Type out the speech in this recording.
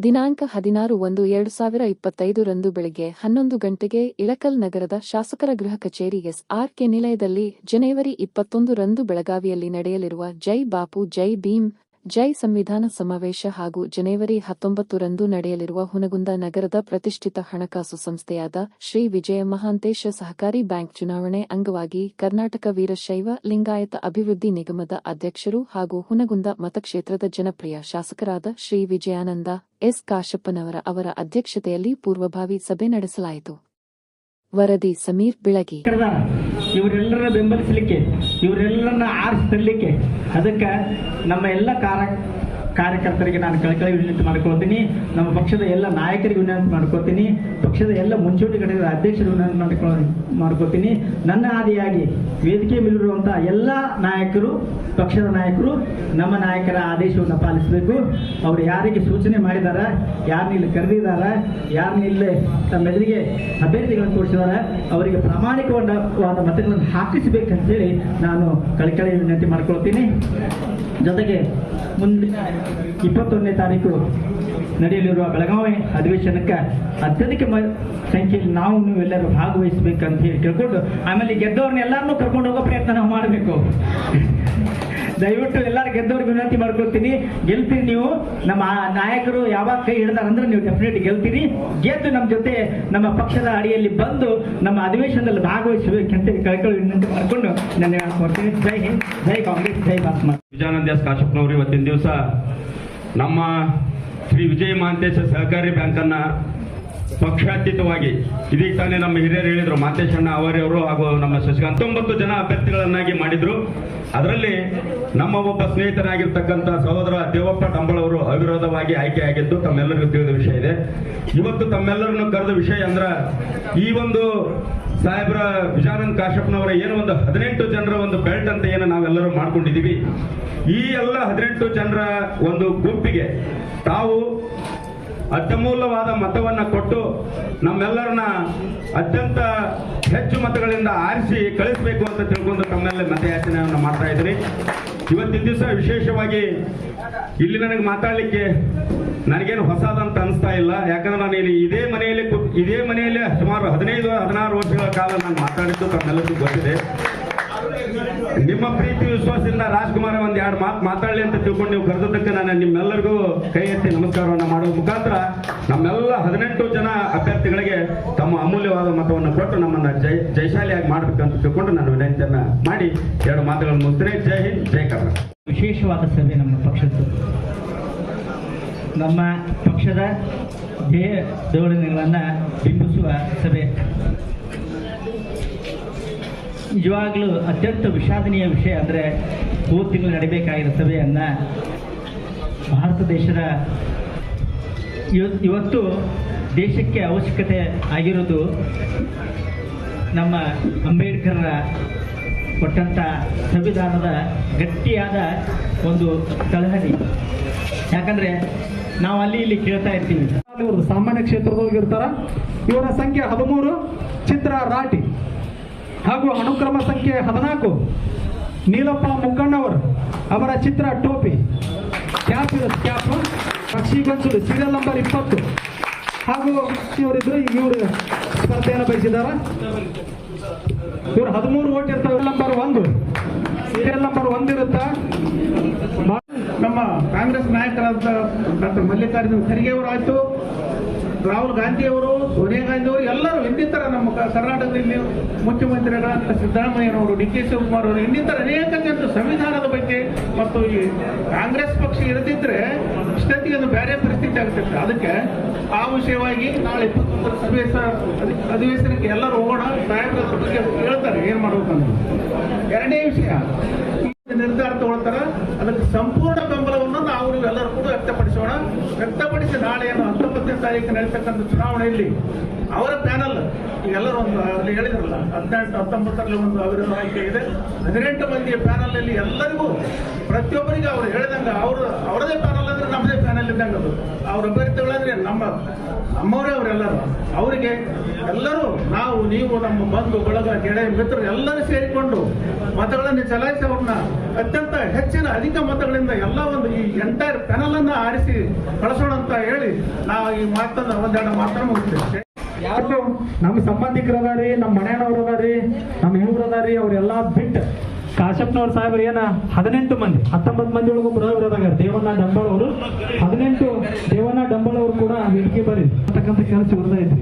ದಿನಾಂಕ ಹದಿನಾರು ಒಂದು ಎರಡು ಸಾವಿರ ಇಪ್ಪತ್ತೈದು ರಂದು ಬೆಳಗ್ಗೆ ಹನ್ನೊಂದು ಗಂಟೆಗೆ ಇಳಕಲ್ ನಗರದ ಶಾಸಕರ ಗೃಹ ಕಚೇರಿ ಎಸ್ಆರ್ಕೆ ನಿಲಯದಲ್ಲಿ ಜನವರಿ ಇಪ್ಪತ್ತೊಂದು ರಂದು ಬೆಳಗಾವಿಯಲ್ಲಿ ನಡೆಯಲಿರುವ ಜೈ ಬಾಪು, ಜೈ ಭೀಮ್ ಜೈ ಸಂವಿಧಾನ ಸಮಾವೇಶ ಹಾಗೂ ಜನವರಿ ಹತ್ತೊಂಬತ್ತರಂದು ನಡೆಯಲಿರುವ ಹುನಗುಂದ ನಗರದ ಪ್ರತಿಷ್ಠಿತ ಹಣಕಾಸು ಸಂಸ್ಥೆಯಾದ ಶ್ರೀ ವಿಜಯ ಮಹಾಂತೇಶ ಸಹಕಾರಿ ಬ್ಯಾಂಕ್ ಚುನಾವಣೆ ಅಂಗವಾಗಿ ಕರ್ನಾಟಕ ವೀರಶೈವ ಲಿಂಗಾಯತ ಅಭಿವೃದ್ಧಿ ನಿಗಮದ ಅಧ್ಯಕ್ಷರು ಹಾಗೂ ಹುನಗುಂದ ಮತಕ್ಷೇತ್ರದ ಜನಪ್ರಿಯ ಶಾಸಕರಾದ ಶ್ರೀ ವಿಜಯಾನಂದ ಎಸ್ ಕಾಶಪ್ಪನವರ ಅವರ ಅಧ್ಯಕ್ಷತೆಯಲ್ಲಿ ಪೂರ್ವಭಾವಿ ಸಭೆ ನಡೆಸಲಾಯಿತು. ವರದಿ ಸಮೀರ್ ಬಿಳಗಿ. ಇವರೆಲ್ಲರನ್ನ ಬೆಂಬಲಿಸಲಿಕ್ಕೆ ಇವರೆಲ್ಲರನ್ನ ಆರಿಸಿ ತರಲಿಕ್ಕೆ ಅದಕ್ಕೆ ನಮ್ಮ ಎಲ್ಲ ಕಾರ ಕಾರ್ಯಕರ್ತರಿಗೆ ನಾನು ಕಳಕಳಿ ವಿನಂತಿ ಮಾಡ್ಕೊಳ್ತೀನಿ. ನಮ್ಮ ಪಕ್ಷದ ಎಲ್ಲ ನಾಯಕರಿಗೆ ವಿನಂತಿ ಮಾಡ್ಕೊಳ್ತೀನಿ. ಪಕ್ಷದ ಎಲ್ಲ ಮುಂಚೂಣಿ ಘಟಕದ ಅಧ್ಯಕ್ಷರು ವಿನಂತಿ ಮಾಡ್ಕೊ ಮಾಡ್ಕೊಳ್ತೀನಿ. ನನ್ನ ಆದಿಯಾಗಿ ವೇದಿಕೆ ಮೇಲಿರುವಂಥ ಎಲ್ಲ ನಾಯಕರು, ಪಕ್ಷದ ನಾಯಕರು, ನಮ್ಮ ನಾಯಕರ ಆದೇಶವನ್ನು ಪಾಲಿಸಬೇಕು. ಅವರು ಯಾರಿಗೆ ಸೂಚನೆ ಮಾಡಿದಾರ ಯಾರನ್ನ ಇಲ್ಲಿ ಕರೆದಿದ್ದಾರ ಯಾರನ್ನ ಇಲ್ಲಿ ತಮ್ಮ ಎದುರಿಗೆ ಅಭ್ಯರ್ಥಿಗಳನ್ನು ತೋರಿಸಿದಾರ ಅವರಿಗೆ ಪ್ರಾಮಾಣಿಕವಾದ ಮತಗಳನ್ನು ಹಾಕಿಸಬೇಕಂತೇಳಿ ನಾನು ಕಳಕಳಿ ವಿನಂತಿ ಮಾಡ್ಕೊಳ್ತೀನಿ. ಜೊತೆಗೆ ಮುಂದಿನ ಇಪ್ಪತ್ತೊಂದನೇ ತಾರೀಕು ನಡೆಯಲಿರುವ ಬೆಳಗಾವಿ ಅಧಿವೇಶನಕ್ಕೆ ಅತ್ಯಧಿಕ ಮ ಸಂಖ್ಯೆಯಲ್ಲಿ ನಾವು ನೀವೆಲ್ಲರೂ ಭಾಗವಹಿಸಬೇಕಂತ ಹೇಳಿ ಕೇಳ್ಕೊಂಡು ಆಮೇಲೆ ಗೆದ್ದವ್ರನ್ನ ಎಲ್ಲರನ್ನೂ ಕರ್ಕೊಂಡು ಹೋಗೋ ಪ್ರಯತ್ನ ನಾವು ಮಾಡಬೇಕು. ದಯವಿಟ್ಟು ಎಲ್ಲರೂ ಗೆದ್ದವ್ರಿಗೆ ವಿನಂತಿ ಮಾಡ್ಕೊಳ್ತೀನಿ. ಗೆಲ್ತೀರಿ ನೀವು. ನಮ್ಮ ನಾಯಕರು ಯಾವಾಗ ಕೈ ಹಿಡಿದಾರ ನೀವು ಡೆಫಿನೆಟ್ ಗೆಲ್ತೀರಿ. ಗೆದ್ದು ನಮ್ಮ ಜೊತೆ ನಮ್ಮ ಪಕ್ಷದ ಅಡಿಯಲ್ಲಿ ಬಂದು ನಮ್ಮ ಅಧಿವೇಶನದಲ್ಲಿ ಭಾಗವಹಿಸಬೇಕಂತ ಕಳ್ಕೊಳ್ಳಿ ವಿನಂತಿ ಮಾಡಿಕೊಂಡು ನನ್ನ ಹೇಳ್ಕೊಡ್ತೀನಿ. ಜೈ ಹಿಂದ್, ಜೈ ಕಾಂಗ್ರೆಸ್, ಜೈ ಭಾರತ ವಿಜಯಾನಂದ ಎಸ್ ಕಾಶಪ್ಪನವರು ಇವತ್ತಿನ ದಿವಸ ನಮ್ಮ ಶ್ರೀ ವಿಜಯ ಮಹಾಂತೇಶ ಸಹಕಾರಿ ಬ್ಯಾಂಕನ್ನ ಪಕ್ಷಾತೀತವಾಗಿ. ಇದೀಗ ತಾನೇ ನಮ್ಮ ಹಿರಿಯರು ಹೇಳಿದ್ರು ಮಾತೇಶಣ್ಣ ಅವರವರು ಹಾಗೂ ನಮ್ಮ ಶಶಿಕಾಂತ್. ಹತ್ತೊಂಬತ್ತು ಜನ ಅಭ್ಯರ್ಥಿಗಳನ್ನಾಗಿ ಮಾಡಿದ್ರು. ಅದರಲ್ಲಿ ನಮ್ಮ ಒಬ್ಬ ಸ್ನೇಹಿತರಾಗಿರ್ತಕ್ಕಂಥ ಸಹೋದರ ದೇವಪ್ಪ ಟಂಬಳ ಅವರು ಅವಿರೋಧವಾಗಿ ಆಯ್ಕೆಯಾಗಿದ್ದು ತಮ್ಮೆಲ್ಲರಿಗೂ ತಿಳಿದ ವಿಷಯ ಇದೆ. ಇವತ್ತು ತಮ್ಮೆಲ್ಲರನ್ನು ಕರೆದ ವಿಷಯ ಅಂದ್ರ, ಈ ಒಂದು ಸಾಹೇಬ್ರ ವಿಶಾನಂದ್ ಕಾಶಪ್ಪನವರ ಏನು ಒಂದು ಹದಿನೆಂಟು ಜನರ ಒಂದು ಬೆಲ್ಟ್ ಅಂತ ಏನು ನಾವೆಲ್ಲರೂ ಮಾಡ್ಕೊಂಡಿದ್ದೀವಿ. ಈ ಎಲ್ಲ ಹದಿನೆಂಟು ಜನರ ಒಂದು ಗುಂಪಿಗೆ ತಾವು ಅತ್ಯಮೂಲ್ಯವಾದ ಮತವನ್ನು ಕೊಟ್ಟು ನಮ್ಮೆಲ್ಲರನ್ನ ಅತ್ಯಂತ ಹೆಚ್ಚು ಮತಗಳಿಂದ ಆರಿಸಿ ಕಳಿಸಬೇಕು ಅಂತ ತಿಳ್ಕೊಂಡು ತಮ್ಮೆಲ್ಲ ಮತಯಾಚನೆಯನ್ನು ಮಾಡ್ತಾ ಇದ್ದೀನಿ ಇವತ್ತಿನ ದಿವಸ ವಿಶೇಷವಾಗಿ ಇಲ್ಲಿ ನನಗೆ ಮಾತಾಡಲಿಕ್ಕೆ ನನಗೇನು ಹೊಸದಂತ ಅನಿಸ್ತಾ ಇಲ್ಲ. ಯಾಕಂದ್ರೆ ನಾನು ಇಲ್ಲಿ ಇದೇ ಮನೆಯಲ್ಲಿ ಇದೇ ಮನೆಯಲ್ಲಿ ಸುಮಾರು ಹದಿನೈದು ಹದಿನಾರು ವರ್ಷಗಳ ಕಾಲ ನಾನು ಮಾತಾಡಿದ್ದು ತಮ್ಮೆಲ್ಲರಿಗೂ ಗೊತ್ತಿದೆ. ನಿಮ್ಮ ಪ್ರೀತಿ ವಿಶ್ವಾಸದಿಂದ ರಾಜ್ಕುಮಾರ್ ಒಂದ್ ಎರಡು ಮಾತು ಮಾತಾಡಲಿ ಅಂತ ತಿಳ್ಕೊಂಡು ನೀವು ಕರೆದಕ್ಕೆ ನಾನು ನಿಮ್ಮೆಲ್ಲರಿಗೂ ಕೈ ಎತ್ತಿ ನಮಸ್ಕಾರವನ್ನು ಮಾಡುವ ಮುಖಾಂತರ ನಮ್ಮೆಲ್ಲ ಹದಿನೆಂಟು ಜನ ಅಭ್ಯರ್ಥಿಗಳಿಗೆ ತಮ್ಮ ಅಮೂಲ್ಯವಾದ ಮತವನ್ನು ಕೊಟ್ಟು ನಮ್ಮನ್ನ ಜೈ ಜೈಶಾಲಿಯಾಗಿ ಮಾಡ್ಬೇಕಂತ ತಿಳ್ಕೊಂಡು ನಾನು ವಿನಂತಿಯನ್ನ ಮಾಡಿ ಎರಡು ಮಾತುಗಳನ್ನು ಮುಗಿಸ್ತೇನೆ. ಜೈ ಹಿಂದ್, ಜೈ ಕರ್ನಾಟಕ. ವಿಶೇಷವಾದ ಸಭೆ ನಮ್ಮ ಪಕ್ಷದ್ದು. ನಮ್ಮ ಪಕ್ಷದ ಧ್ಯೇಯ ಧೋರಣೆಗಳನ್ನು ಬಿಂಬಿಸುವ ಸಭೆ. ನಿಜವಾಗಲೂ ಅತ್ಯಂತ ವಿಷಾದನೀಯ ವಿಷಯ ಅಂದರೆ ಮೂರು ತಿಂಗಳು ನಡಿಬೇಕಾಗಿರೋ ಸಭೆಯನ್ನು ಭಾರತ ದೇಶದ ಇವತ್ತು ದೇಶಕ್ಕೆ ಅವಶ್ಯಕತೆ ಆಗಿರೋದು ನಮ್ಮ ಅಂಬೇಡ್ಕರ್ರ ಕೊಟ್ಟಂಥ ಸಂವಿಧಾನದ ಗಟ್ಟಿಯಾದ ಒಂದು ತಳಹದಿ. ಯಾಕಂದರೆ ನಾವು ಅಲ್ಲಿ ಇಲ್ಲಿ ಕೇಳ್ತಾ ಇರ್ತೀವಿ. ಇವರು ಸಾಮಾನ್ಯ ಕ್ಷೇತ್ರದೊಳಗೆ ಇರ್ತಾರ. ಇವರ ಸಂಖ್ಯೆ ಹದಿಮೂರು, ಚಿತ್ರ ರಾಟಿ. ಹಾಗೂ ಅನುಕ್ರಮ ಸಂಖ್ಯೆ ಹದಿನಾಲ್ಕು, ನೀಲಪ್ಪ ಮುಕ್ಕಣ್ಣವರು ಅವರ ಚಿತ್ರ ಟೋಪಿ. ಕ್ಯಾಪ್ ಇರುತ್ತೆ, ಕ್ಯಾಪ್. ಪಕ್ಷಿ ಗೊಂಚಲು ಸೀರಿಯಲ್ ನಂಬರ್ ಇಪ್ಪತ್ತು. ಹಾಗೂ ಇವರಿದ್ರು ಇವರು ಸ್ಪರ್ಧೆಯನ್ನು ಬಯಸಿದ್ದಾರೆ. ಇವರು ಹದಿಮೂರು ಓಟ್ ಇರ್ತಾವೆ. ನಂಬರ್ ಒಂದು. ಸೀರಿಯಲ್ ನಂಬರ್ ಒಂದಿರುತ್ತ ನಮ್ಮ ಕಾಂಗ್ರೆಸ್ ನಾಯಕರಾದ ಡಾಕ್ಟರ್ ಮಲ್ಲಿಕಾರ್ಜುನ ಖರ್ಗೆ ಅವರು ಆಯ್ತು ರಾಹುಲ್ ಗಾಂಧಿ ಅವರು, ಸೋನಿಯಾ ಗಾಂಧಿ ಅವರು, ಎಲ್ಲರೂ ಇನ್ನಿತರ ನಮ್ಮ ಕರ್ನಾಟಕದಲ್ಲಿ ಮುಖ್ಯಮಂತ್ರಿಗಳಾದ ಸಿದ್ದರಾಮಯ್ಯನವರು, ಡಿ ಕೆ ಶಿವಕುಮಾರ್ ಅವರು, ಇನ್ನಿತರ ಅನೇಕ ಜನರು ಸಂವಿಧಾನದ ಬಗ್ಗೆ ಮತ್ತು ಈ ಕಾಂಗ್ರೆಸ್ ಪಕ್ಷ ಇರದಿದ್ರೆ ಇಷ್ಟೊತ್ತಿಗೆ ಒಂದು ಬೇರೆ ಪರಿಸ್ಥಿತಿ ಆಗ್ತಿತ್ತು ಅದಕ್ಕೆ ಆ ವಿಷಯವಾಗಿ ನಾಳೆ ಇಪ್ಪತ್ತೊಂದರ ಸಭೆ ಅಧಿವೇಶನಕ್ಕೆ ಎಲ್ಲರೂ ಹೋಗೋಣ. ಸಾಹೇಬ್ರ ಬಗ್ಗೆ ಹೇಳ್ತಾರೆ, ಏನ್ ಮಾಡ್ಬೇಕಂತ ಎರಡನೇ ವಿಷಯ. ನಿರ್ಧಾರ ತಗೊಳ್ತಾರ. ಅದಕ್ಕೆ ಸಂಪೂರ್ಣ ಬೆಂಬಲವನ್ನು ನಾವು ಎಲ್ಲರೂ ಕೂಡ ವ್ಯಕ್ತಪಡಿಸೋಣ. ವ್ಯಕ್ತಪಡಿಸಿ ನಾಳೆ ಏನು ತಾರೀಕು ನಡೀತಕ್ಕಂಥ ಚುನಾವಣೆಯಲ್ಲಿ ಅವರ ಪ್ಯಾನಲ್ ಎಲ್ಲರೂ ಒಂದು ಅಲ್ಲಿ ಹೇಳಿದ್ರಲ್ಲ, ಹದಿನೆಂಟು, ಹತ್ತೊಂಬತ್ತರಲ್ಲಿ ಒಂದು ಅವಿರೋಧ ಆಯ್ಕೆ ಇದೆ. ಹದಿನೆಂಟು ಮಂದಿಯ ಪ್ಯಾನಲ್ ಎಲ್ಲರಿಗೂ ಪ್ರತಿಯೊಬ್ಬರಿಗೂ ಅವರು ಹೇಳಿದಂಗೆ ಅವರು ಅವರದೇ ಪ್ಯಾನಲ್ ಅಂದ್ರೆ ನಮ್ಮದೇ ಪ್ಯಾನಲ್ ಪ್ಯಾನಲ್ ಇದ್ದಂಗೆ ಅದು ಅವ್ರ ಅಭ್ಯರ್ಥಿಗಳಂದ್ರೆ ನಮ್ಮ, ನಮ್ಮವರೇ ಅವರೆಲ್ಲರೂ. ಅವರಿಗೆ ಎಲ್ಲರೂ ನಾವು, ನೀವು ನಮ್ಮ ಬಂಧು, ಬಳಗ, ಗೆಳೆಯ, ಮಿತ್ರರು ಎಲ್ಲರೂ ಸೇರಿಕೊಂಡು ಮತಗಳನ್ನು ಚಲಾಯಿಸಿ ಅವ್ರನ್ನ ಅತ್ಯಂತ ಹೆಚ್ಚಿನ ಅಧಿಕ ಮತಗಳಿಂದ ಎಲ್ಲ ಒಂದು ಈ ಎಂಟೈರ್ ಪ್ಯಾನಲ್ ಅನ್ನ ಆರಿಸಿ ಕಳಿಸೋಣ ಅಂತ ಹೇಳಿ ನಾವು ಈ ಮಾತನ್ನ ಒಂದೆರಡು ಮಾತ್ರ ಮುಗಿಸ್ತೇವೆ. ಯಾರು? ನಮ್ಮ ಸಂಬಂಧಿಕರು ಅದಾರಿ, ನಮ್ಮ ಮನೆಯವ್ರು ಅದಾರಿ, ನಮ್ಮ ಹೆಂಗ್ರು ಅದಾರಿ, ಅವರೆಲ್ಲ ಬಿಟ್ಟು ಕಾಶಪ್ಪನವ್ರ ಸಾಹೇಬ್ರು ಏನ ಹದಿನೆಂಟು ಮಂದಿ, ಹತ್ತೊಂಬತ್ತು ಮಂದಿ ಒಳಗೊಬ್ಬರು ದೇವಣ್ಣ ಡಂಬಾಳ್ ಅವರು ಹದಿನೆಂಟು ದೇವನ ಡಂಬಾಳ್ ಅವರು ಕೂಡ ವೇದಿಕೆ ಬರೀ. ಅಂತಕ್ಕಂಥ ಕೆಲಸ ಡಂಬಾಳ್ ಅವರು